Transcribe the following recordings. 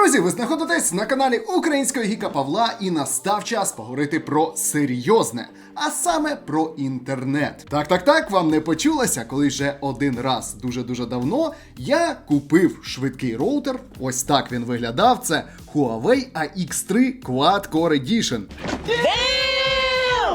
Друзі, ви знаходитесь на каналі Українського Гіка Павла і настав час поговорити про серйозне, а саме про інтернет. Так, так, так, вам не почулося, коли вже один раз дуже-дуже давно я купив швидкий роутер. Ось так він виглядав. Це Huawei AX3 Quad Core Edition.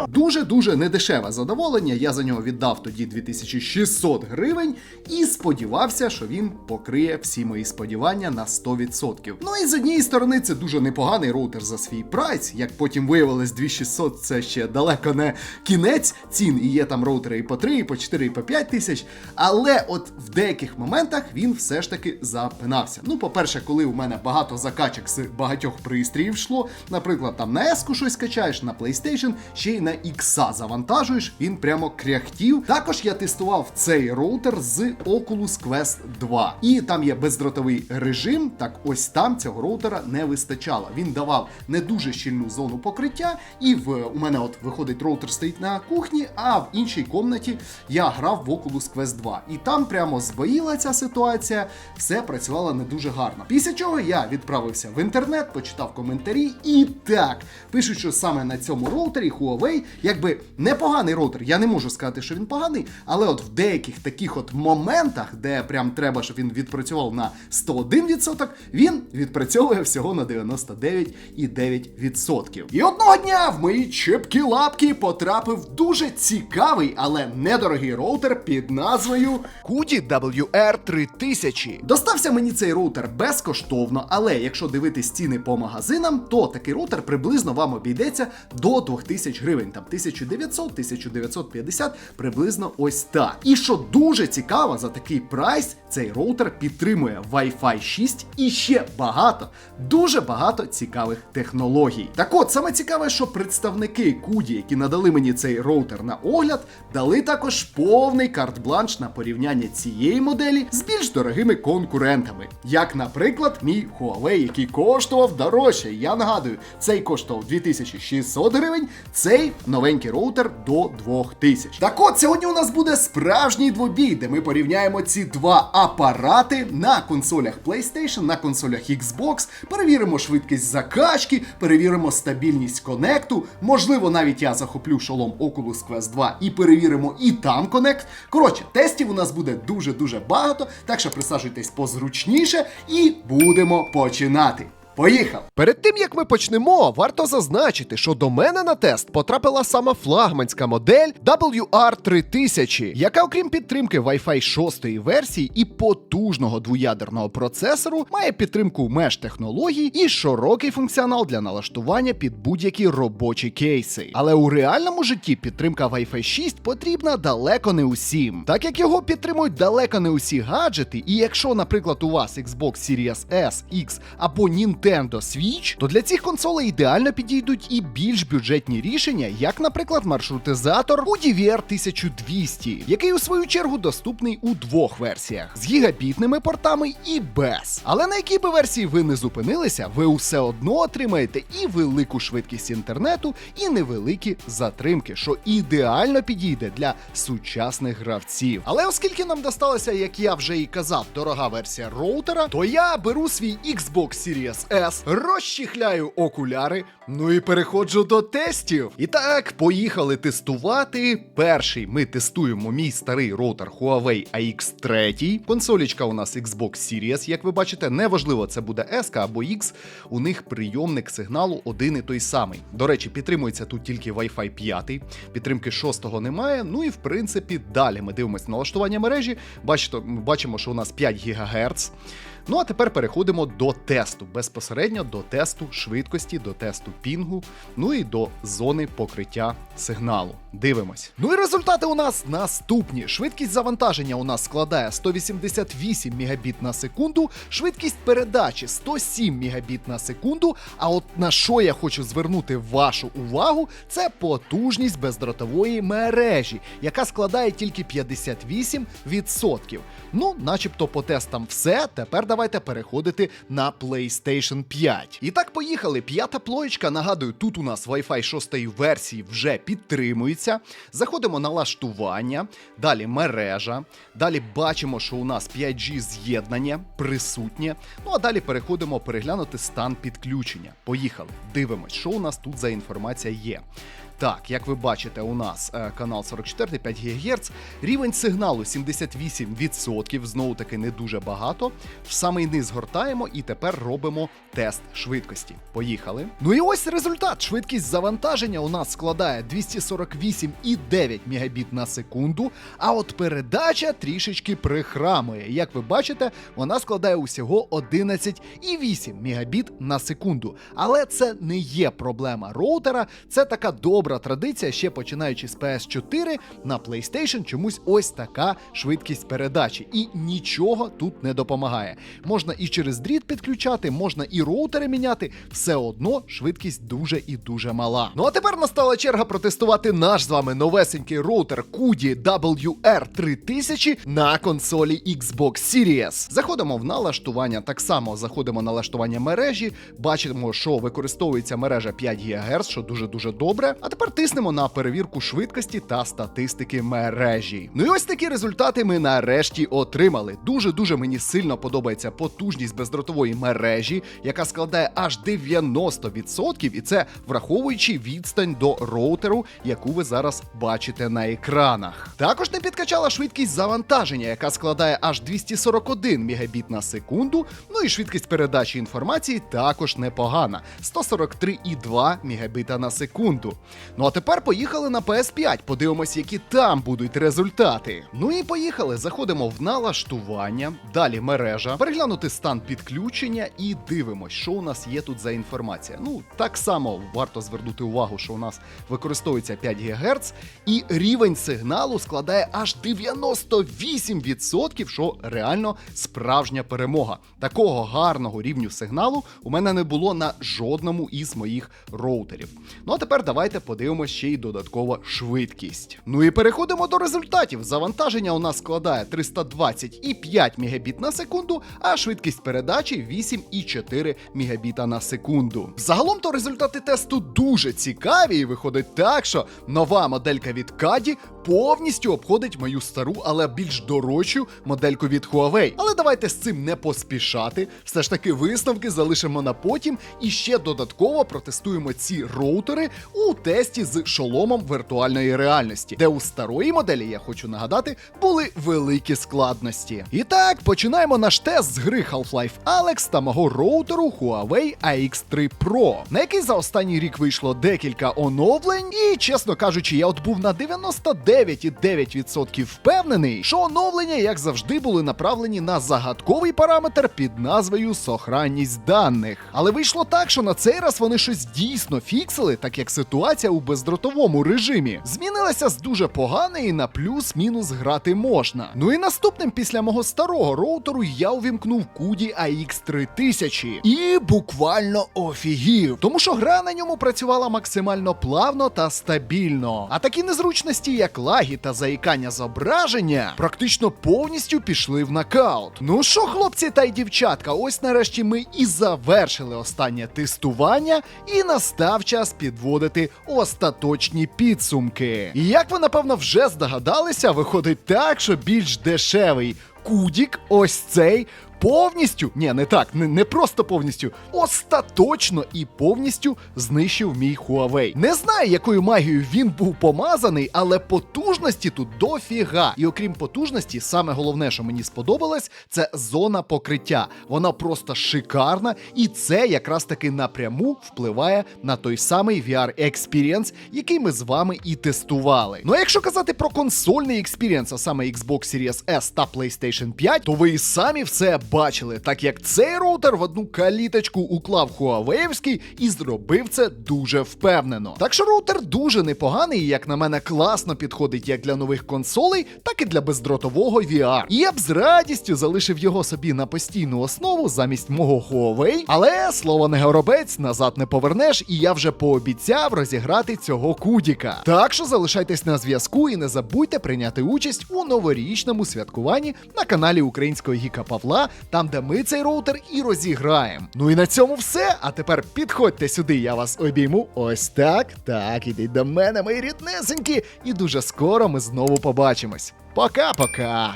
Дуже-дуже недешеве задоволення. Я за нього віддав тоді 2600 гривень і сподівався, що він покриє всі мої сподівання на 100%. Ну і з однієї сторони, це дуже непоганий роутер за свій прайс. Як потім виявилось, 2600 це ще далеко не кінець цін, і є там роутери і по 3, і по 4, і по 5 тисяч. Але от в деяких моментах він все ж таки запинався. Ну, по-перше, коли у мене багато закачок з багатьох пристроїв йшло, наприклад, там на S-ку щось качаєш, на PlayStation, ще й на X завантажуєш, він прямо кряхтів. Також я тестував цей роутер з Oculus Quest 2. І там є бездротовий режим. Так ось там цього роутера не вистачало. Він давав не дуже щільну зону покриття, і в у мене от виходить роутер стоїть на кухні, а в іншій комнаті я грав в Oculus Quest 2. І там прямо збоїла ця ситуація, все працювало не дуже гарно. Після чого я відправився в інтернет, почитав коментарі, і так пишуть, що саме на цьому роутері Huawei, якби непоганий роутер. Я не можу сказати, що він поганий, але от в деяких таких от моментах, де прям треба, щоб він відпрацював на 101%, він відпрацьовує всього на 99,9%. І одного дня в мої чепкі лапки потрапив дуже цікавий, але недорогий роутер під назвою Куді WR3000. Достався мені цей роутер безкоштовно, але якщо дивитись ціни по магазинам, то такий роутер приблизно вам обійдеться до 2000 гривень, там 1900, 1950, приблизно ось так. І що дуже цікаво, за такий прайс цей роутер підтримує Wi-Fi 6 і ще багато, дуже багато цікавих технологій. Так от, саме цікаве, що представники Куді, які надали мені цей роутер на огляд, дали також повний карт-бланш на порівняння цієї моделі з більш дорогими конкурентами. Як, наприклад, мій Huawei, який коштував дорожче. Я нагадую, цей коштував 2600 гривень, цей новенький роутер до 2000. Так от, сьогодні у нас буде справжній двобій, де ми порівняємо ці два апарати на консолях PlayStation, на консолях Xbox, перевіримо швидкість закачки, перевіримо стабільність конекту. Можливо, навіть я захоплю шолом Oculus Quest 2 і перевіримо і там конект. Коротше, тестів у нас буде дуже-дуже багато, так що присаджуйтесь позручніше і будемо починати. Поїхав! Перед тим як ми почнемо, варто зазначити, що до мене на тест потрапила сама флагманська модель WR3000, яка, окрім підтримки Wi-Fi 6 версії і потужного двоядерного процесору, має підтримку меж технологій і широкий функціонал для налаштування під будь-які робочі кейси. Але у реальному житті підтримка Wi-Fi 6 потрібна далеко не усім, так як його підтримують далеко не усі гаджети. І якщо, наприклад, у вас Xbox Series S, X або Nintendo Switch, то для цих консолей ідеально підійдуть і більш бюджетні рішення, як, наприклад, маршрутизатор UDVR 1200, який у свою чергу доступний у двох версіях з гігабітними портами і без. Але на якій би версії ви не зупинилися, ви все одно отримаєте і велику швидкість інтернету, і невеликі затримки, що ідеально підійде для сучасних гравців. Але оскільки нам досталася, як я вже і казав, дорога версія роутера, то я беру свій Xbox Series S, розчіхляю окуляри, ну і переходжу до тестів. І так, поїхали тестувати. Перший ми тестуємо мій старий роутер Huawei AX3. Консолічка у нас Xbox Series, як ви бачите, неважливо, це буде S або X, у них прийомник сигналу один і той самий. До речі, підтримується тут тільки Wi-Fi 5, підтримки 6 немає. Ну і в принципі, далі ми дивимося налаштування мережі. Бачите, бачимо, що у нас 5 ГГц. Ну а тепер переходимо до тесту, безпосередньо до тесту швидкості, до тесту пінгу, ну і до зони покриття сигналу. Дивимось. Ну і результати у нас наступні. Швидкість завантаження у нас складає 188 Мбіт на секунду, швидкість передачі 107 Мбіт на секунду. А от на що я хочу звернути вашу увагу, це потужність бездротової мережі, яка складає тільки 58%. Ну, начебто по тестам все. Тепер давайте переходити на PlayStation 5. І так, поїхали. П'ята плоєчка. Нагадую, тут у нас Wi-Fi 6 версії вже підтримується. Заходимо на лаштування, далі мережа. Далі бачимо, що у нас 5G з'єднання присутнє. Ну а далі переходимо переглянути стан підключення. Поїхали. Дивимось, що у нас тут за інформація є. Так, як ви бачите, у нас е, канал 44, 5 ГГц, рівень сигналу 78%, знову таки не дуже багато. В самий низ гортаємо і тепер робимо тест швидкості. Поїхали. Ну і ось результат. Швидкість завантаження у нас складає 248,9 Мбіт на секунду, а от передача трішечки прихрамує. Як ви бачите, вона складає усього 11,8 Мбіт на секунду. Але це не є проблема роутера, це така добра традиція, ще починаючи з PS4 на PlayStation чомусь ось така швидкість передачі. І нічого тут не допомагає. Можна і через дріт підключати, можна і роутери міняти, все одно швидкість дуже і дуже мала. Ну а тепер настала черга протестувати наш з вами новесенький роутер Kudi WR3000 на консолі Xbox Series. Заходимо в налаштування, так само заходимо на налаштування мережі, бачимо, що використовується мережа 5 ГГц, що дуже-дуже добре. А тепер тиснемо на перевірку швидкості та статистики мережі. Ну і ось такі результати ми нарешті отримали. Дуже-дуже мені сильно подобається потужність бездротової мережі, яка складає аж 90%, і це враховуючи відстань до роутеру, яку ви зараз бачите на екранах. Також не підкачала швидкість завантаження, яка складає аж 241 Мбіт на секунду. Ну і швидкість передачі інформації також непогана 143,2 Мбіта на секунду. Ну а тепер поїхали на PS5, подивимось, які там будуть результати. Ну і поїхали. Заходимо в налаштування, далі мережа, переглянути стан підключення і дивимось, що у нас є тут за інформація. Ну, так само варто звернути увагу, що у нас використовується 5 ГГц, і рівень сигналу складає аж 98%, що реально справжня перемога. Такого гарного рівню сигналу у мене не було на жодному із моїх роутерів. Ну а тепер давайте подивимося ще й додаткова швидкість. Ну і переходимо до результатів. Завантаження у нас складає 320,5 Мбіт на секунду, а швидкість передачі 8,4 Мбіта на секунду. Загалом то результати тесту дуже цікаві, і виходить так, що нова моделька від Каді повністю обходить мою стару, але більш дорожчу модельку від Huawei. Але давайте з цим не поспішати. Все ж таки висновки залишимо на потім і ще додатково протестуємо ці роутери у тесті з шоломом віртуальної реальності, де у старої моделі, я хочу нагадати, були великі складності. І так, починаємо наш тест з гри Half-Life Alex та мого роутеру Huawei AX3 Pro, на який за останній рік вийшло декілька оновлень, і чесно кажучи, я от був на 99,9% впевнений, що оновлення, як завжди, були направлені на загадковий параметр під назвою сохранність даних. Але вийшло так, що на цей раз вони щось дійсно фіксили, так як ситуація у бездротовому режимі змінилася з дуже поганої на плюс-мінус грати можна. Ну і наступним після мого старого роутеру я увімкнув Kudi AX3000 і буквально офігів, тому що гра на ньому працювала максимально плавно та стабільно. А такі незручності, як лаги та заїкання зображення, практично повністю пішли в нокаут. Ну що, хлопці та й дівчатка, ось нарешті ми і завершили останнє тестування, і настав час підводити остаточні підсумки. І як ви напевно вже здогадалися, виходить так, що більш дешевий кудік, ось цей. Повністю, ні, не так, не, не просто повністю, остаточно і повністю знищив мій Huawei. Не знаю, якою магією він був помазаний, але потужності тут дофіга. І окрім потужності, саме головне, що мені сподобалось, це зона покриття. Вона просто шикарна, і це якраз таки напряму впливає на той самий VR Experience, який ми з вами і тестували. Ну а якщо казати про консольний експірієнс, а саме Xbox Series S та PlayStation 5, то ви і самі все бачили, так як цей роутер в одну каліточку уклав Huawei і зробив це дуже впевнено. Так що роутер дуже непоганий, і як на мене, класно підходить як для нових консолей, так і для бездротового VR. І я б з радістю залишив його собі на постійну основу замість мого Huawei, але слово не горобець, назад не повернеш, і я вже пообіцяв розіграти цього кудіка. Так що залишайтесь на зв'язку і не забудьте прийняти участь у новорічному святкуванні на каналі українського гіка Павла там де ми цей роутер і розіграємо. Ну і на цьому все. А тепер підходьте сюди, я вас обійму. Ось так. Так, ідіть до мене, мої ріднесенькі. І дуже скоро ми знову побачимось. Пока-пока.